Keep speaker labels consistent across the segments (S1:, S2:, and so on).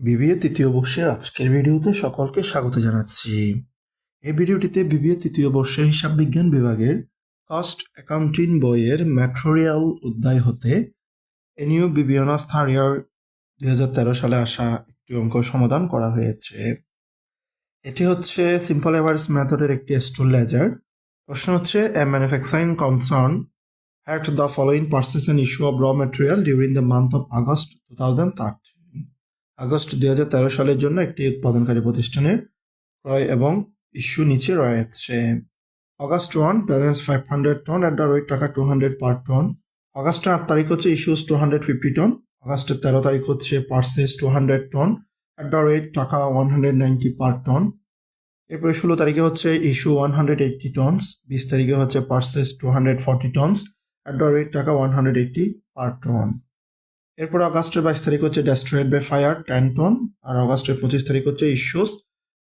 S1: BBA তৃতীয় বর্ষের আজকের ভিডিওতে সকলকে স্বাগত জানাচ্ছি। এই ভিডিওটিতে বিবিএ তৃতীয় বর্ষের হিসাব বিজ্ঞান বিভাগের কস্ট অ্যাকাউন্টিং বইয়ের ম্যাট্রোরিয়াল অধ্যায় হতে এনিউ বিবিয়নাস থার্ড ইয়ার দুই হাজার তেরো সালে আসা একটি অঙ্ক সমাধান করা হয়েছে। এটি হচ্ছে সিম্পল এভারেজ মেথডের একটি স্টোর লেজার প্রশ্ন হচ্ছে a manufacturing concern had the following purchases and issue of raw material during the month of August two thousand thirteen August দুই সালের জন্য একটি উৎপাদনকারী প্রতিষ্ঠানের ক্রয় এবং ইস্যু নিচে রয়েছে। August one balance five hundred ton at the rate টাকা টু হান্ড্রেড পার টন অগাস্টের আট তারিখ হচ্ছে issues two hundred fifty ton অগাস্টের তেরো তারিখ হচ্ছে purchases two hundred ton at the rate টাকা one hundred ninety per ton এরপরে ষোলো তারিখে হচ্ছে issue one hundred eighty tons বিশ তারিখে হচ্ছে purchases two hundred forty tons at the rate টাকা one hundred eighty per ton এরপর আগস্টের বাইশ তারিখ হচ্ছে destroyed by fire ten ton আর আগস্টের পঁচিশ তারিখ হচ্ছে ইস্যুস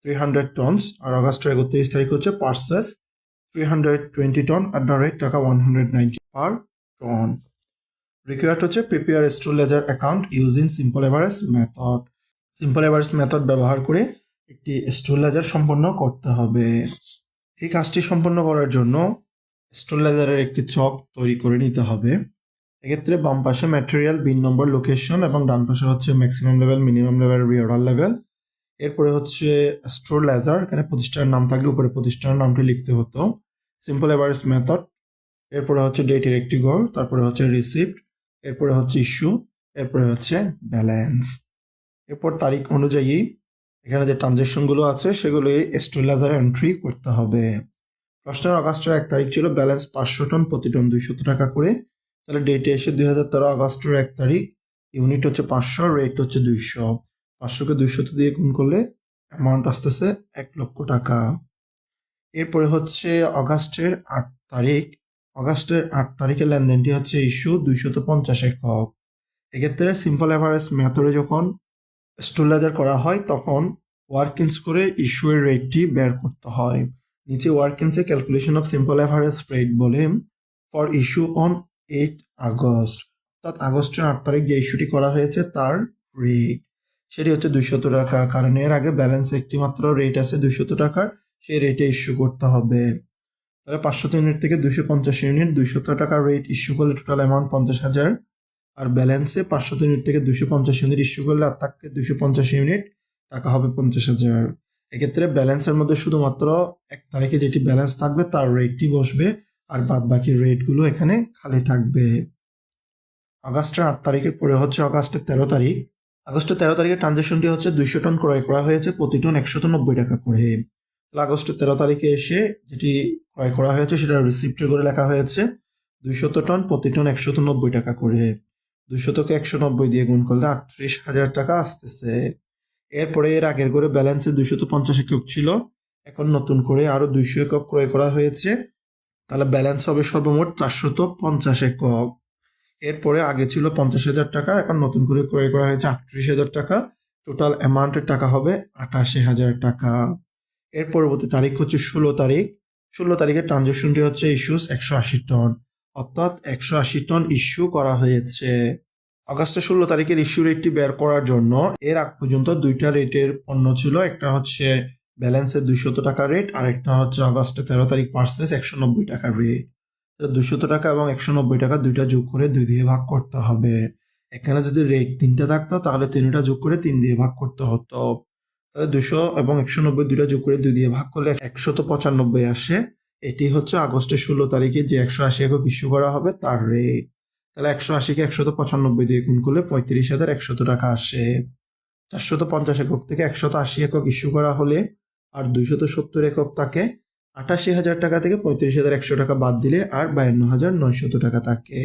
S1: থ্রি হান্ড্রেড টনস আর আগস্টের একত্রিশ তারিখ হচ্ছে purchases three hundred twenty ton at the rate টাকা one hundred ninety per ton required হচ্ছে prepare store ledger account using simple average method simple average method ব্যবহার করে একটি স্টোর লেজার সম্পন্ন করতে হবে। এই কাজটি সম্পন্ন করার জন্য স্টোর লেজারের একটি চক তৈরি করে নিতে হবে। এক্ষেত্রে বাম পাশে ম্যাটেরিয়াল বিন নম্বর লোকেশন এবং ডান পাশে হচ্ছে maximum level minimum level reorder level এরপরে হচ্ছে স্টোর লেজার এখানে প্রতিষ্ঠানের নাম থাকলে উপরে প্রতিষ্ঠানের নামটি লিখতে হতো। সিম্পল এভারেজ মেথড এরপরে হচ্ছে ডেটের একটি গোল তারপরে হচ্ছে রিসিপ্ট এরপরে হচ্ছে ইস্যু এরপরে হচ্ছে ব্যালেন্স এরপর তারিখ অনুযায়ী এখানে যে ট্রানজ্যাকশনগুলো আছে, সেগুলো স্টোর লেজারে এন্ট্রি করতে হবে। প্রশ্নের আগস্টের এক তারিখ ছিল ব্যালেন্স পাঁচশো টন প্রতি টন দুইশত টাকা করে। তাহলে ডেটে এসে দুই হাজার তেরো আগস্টের এক তারিখ ইউনিট হচ্ছে পাঁচশো রেট হচ্ছে দুইশো। পাঁচশোকে দুইশত দিয়ে গুণ করলে অ্যামাউন্ট আসতেছে এক লক্ষ টাকা। এরপরে হচ্ছে অগাস্টের আট তারিখ। অগাস্টের আট তারিখের লেনদেনটি হচ্ছে ইস্যু দুইশত পঞ্চাশ একক। এক্ষেত্রে সিম্পল অ্যাভারেজ মেথডে যখন স্টোলাইজার করা হয়, তখন ওয়ার্কিংস করে ইস্যুয়ের রেটটি বের করতে হয়। নিচে ওয়ার্কিংসে calculation of simple average rate বলে for issue on eight August. অর্থাৎ আগস্টের আট তারিখ যে ইস্যুটি করা হয়েছে, তার রেট সেটি হচ্ছে দুইশত টাকা। কারণ এর আগে ব্যালেন্স একটি মাত্র রেট আছে দুইশত টাকার সেই রেটে ইস্যু করতে হবে। তাহলে পাঁচশত ইউনিট থেকে দুইশো পঞ্চাশ ইউনিট, দুইশত টাকার রেট ইস্যু করলে টোটাল অ্যামাউন্ট পঞ্চাশ হাজার। আর ব্যালেন্সে পাঁচশত ইউনিট থেকে দুশো পঞ্চাশ ইউনিট ইস্যু করলে আর তাকে দুশো পঞ্চাশ ইউনিট, টাকা হবে পঞ্চাশ হাজার। এক্ষেত্রে ব্যালেন্সের মধ্যে শুধুমাত্র এক তারিখে যেটি ব্যালেন্স থাকবে, তার রেটটি বসবে। আর বাদ বাকি রেটগুলো এখানে খালি থাকবে আগস্টের আট তারিখের পরে হচ্ছে আগস্টের তেরো তারিখ। আগস্টের তেরো তারিখের ট্রানজ্যাকশনটি হচ্ছে দুইশো টন ক্রয় করা হয়েছে, প্রতি টন একশত নব্বই টাকা করে। আগস্টের তেরো তারিখে এসে যেটি ক্রয় করা হয়েছে সেটা রিসিপ্টের করে লেখা হয়েছে, দুইশত টন প্রতি টন একশত নব্বই টাকা করে। দুইশতকে একশো নব্বই দিয়ে গুণ করলে আটত্রিশ হাজার টাকা আসতেছে। এরপরে এর আগের করে ব্যালেন্সে দুইশত পঞ্চাশ একক ছিল, এখন নতুন করে আরও দুইশো একক ক্রয় করা হয়েছে। তাহলে ব্যালেন্স হবে সর্বমোট চারশত পঞ্চাশ একক। এরপরে আগে ছিল পঞ্চাশ হাজার টাকা, এখন নতুন করে ক্রয় করা হয়েছে আটত্রিশ হাজার টাকা। টোটাল অ্যামাউন্টের টাকা হবে আটাশি হাজার টাকা। এর পরবর্তী তারিখ হচ্ছে ষোলো তারিখ। ষোলো তারিখের ট্রানজ্যাকশনটি হচ্ছে ইস্যুস একশো আশি টন অর্থাৎ একশো আশি টন ইস্যু করা হয়েছে। আগস্টের ষোলো তারিখের ইস্যু রেটটি বের করার জন্য এর আগ পর্যন্ত দুইটা রেটের পণ্য ছিল। একটা হচ্ছে ব্যালেন্সের দুইশত টাকা রেট আর একটা হচ্ছে আগস্টে তেরো তারিখ পার্সেস একশো নব্বই টাকার রেট দুশত টাকা এবং একশো নব্বই টাকা দুইটা যোগ করে দুই দিয়ে ভাগ করতে হবে। এখানে যদি রেট তিনটা থাকতো, তাহলে তিনটা যোগ করে তিন দিয়ে ভাগ করতে হতো। তাহলে দুশো এবং একশো নব্বই দুইটা যোগ করে দুই দিয়ে ভাগ করলে একশত পঁচানব্বই আসে। এটি হচ্ছে আগস্টের ষোলো তারিখে যে একশো আশি একক ইস্যু করা হবে, তার রেট তাহলে একশো আশিকে একশত পঁচানব্বই দিয়ে গুণ করলে পঁয়ত্রিশ হাজার একশত টাকা আসে। চারশত পঞ্চাশ একক থেকে একশত আশি একক ইস্যু করা হলে আর দুইশত সত্তর একক তাকে আটাশি হাজার টাকা থেকে পঁয়ত্রিশ হাজার একশো টাকা বাদ দিলে আর বায়ান্ন হাজার নয়শত টাকা থাকে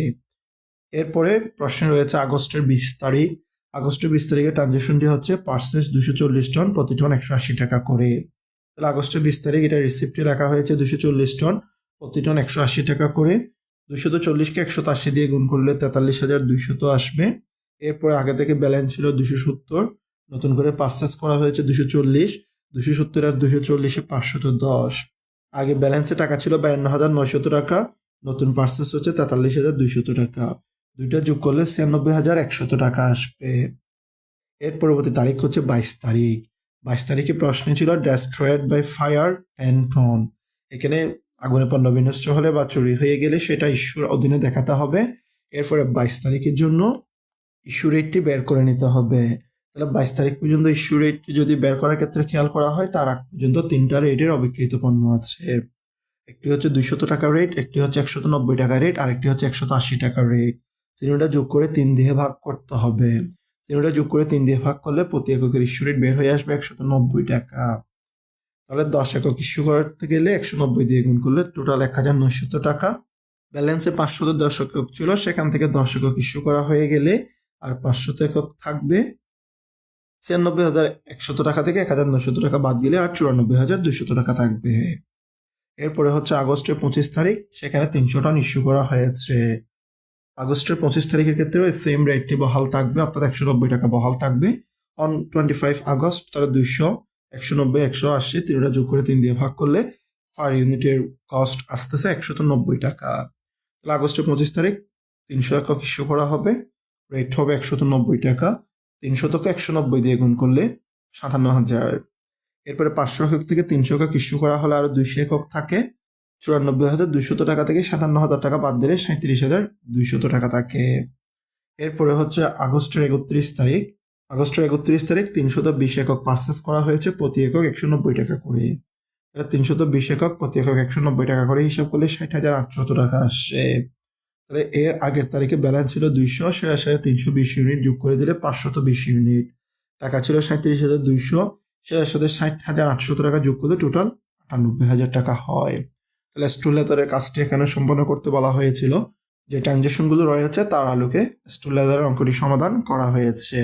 S1: এরপরে প্রশ্ন রয়েছে আগস্টের বিশ তারিখ। আগস্টের বিশ তারিখে ট্রানজেকশনটি হচ্ছে পার্সেস দুশো চল্লিশ টন প্রতি টন একশো আশি টাকা করে। তাহলে আগস্টের বিশ তারিখ এটা রিসিপ্টে রাখা হয়েছে দুশো চল্লিশ টন প্রতি টন একশো আশি টাকা করে। দুশত চল্লিশকে একশো আশি দিয়ে গুণ করলে তেতাল্লিশ হাজার দুইশত আসবে। এরপরে আগে থেকে ব্যালেন্স ছিল দুশো সত্তর। নতুন করে পার্সেস করা হয়েছে দুশো চল্লিশ। দুশো সত্তর আর দুশো চল্লিশে পাঁচশত দশ। আগে ব্যালেন্সে টাকা ছিল বায়ান্ন হাজার নয়শত টাকা। নতুন পার্সেস হচ্ছে তেতাল্লিশ হাজার দুইশত টাকা। দুইটা যোগ করলে ছিয়ানব্বই হাজার একশত টাকা আসবে। এর পরবর্তী তারিখ হচ্ছে বাইশ তারিখ। বাইশ তারিখে প্রশ্ন ছিল destroyed by fire ten ton এখানে আগুনে পণ্য বিনষ্ট হলে বা চুরি হয়ে গেলে সেটা ইস্যুর অধীনে দেখাতে হবে। এরপরে বাইশ তারিখের জন্য ইস্যু রেটটি বের করে নিতে হবে। তাহলে বাইশ তারিখ পর্যন্ত ইস্যু রেট যদি বের করার ক্ষেত্রে খেয়াল করা হয়, তার আগ পর্যন্ত তিনটা রেটের অবিকৃত পণ্য আছে। একটি হচ্ছে দুইশত টাকা রেট একটি হচ্ছে একশত নব্বই টাকা রেট আর একটি হচ্ছে একশত আশি টাকা রেট তিনটা যোগ করে তিন দিয়ে ভাগ করতে হবে। তিনটা যোগ করে তিন দিয়ে ভাগ করলে প্রতি এককের ইস্যু রেট বের হয়ে আসবে একশত নব্বই টাকা। তাহলে দশ একক ইস্যু করতে গেলে একশো নব্বই দিয়ে গুণ করলে টোটাল এক হাজার নয়শত টাকা। ব্যালেন্সে পাঁচশত দশ একক ছিল, সেখান থেকে দশ একক ইস্যু করা হয়ে গেলে আর পাঁচশত একক থাকবে ছিয়ানব্বই হাজার একশত টাকা থেকে এক হাজার নশত টাকা বাদ দিলে আর চুরানব্বই হাজার দুশত টাকা থাকবে। এরপরে হচ্ছে আগস্টের পঁচিশ তারিখ, সেখানে তিনশো টন ইস্যু করা হয়েছে। আগস্টের পঁচিশ তারিখের ক্ষেত্রেও সেম রেটটি বহাল থাকবে, অর্থাৎ একশো নব্বই টাকা বহাল থাকবে। অন টোয়েন্টি ফাইভ আগস্ট, তাহলে দুইশো একশো নব্বই একশো আশি, তিনটা যোগ করে তিন দিয়ে ভাগ করলে পার ইউনিটের কস্ট আসতেছে একশত নব্বই টাকা। তাহলে আগস্টের পঁচিশ তারিখ, তিনশো একক ইস্যু করা হবে রেট হবে একশত নব্বই টাকা। তিনশতকে একশো নব্বই দিয়ে গুণ করলে সাতান্ন হাজার। এরপরে পাঁচশো একক থেকে তিনশো একক ইস্যু করা হলে আরও দুইশো একক থাকে। চুরানব্বই হাজার দুইশত টাকা থেকে সাতান্ন হাজার টাকা বাদ দিলে সাঁত্রিশ হাজার দুইশত টাকা থাকে। এরপরে হচ্ছে আগস্টের একত্রিশ তারিখ। আগস্টের একত্রিশ তারিখ তিনশত বিশ একক পার্সেস করা হয়েছে প্রতি একক একশো নব্বই টাকা করে। তাহলে তিনশত বিশ একক প্রতি একক একশো নব্বই টাকা করে হিসাব করলে ষাট হাজার আটশত টাকা আসছে তাহলে এর আগের তারিখে ব্যালেন্স ছিল দুইশো সেটার সাথে তিনশো বিশ ইউনিট যোগ করে দিলে পাঁচশত বিশ ইউনিট টাকা ছিল সাঁত্রিশ হাজার দুইশো সেটার সাথে ষাট হাজার আটশত টাকা যোগ করলে টোটাল আটানব্বই হাজার টাকা হয়। তাহলে স্টুলেদারের কাজটি এখানে সম্পন্ন করতে বলা হয়েছিল। যে ট্রানজেকশনগুলো রয়েছে, তার আলোকে স্টুলেদারের অঙ্কটি সমাধান করা হয়েছে।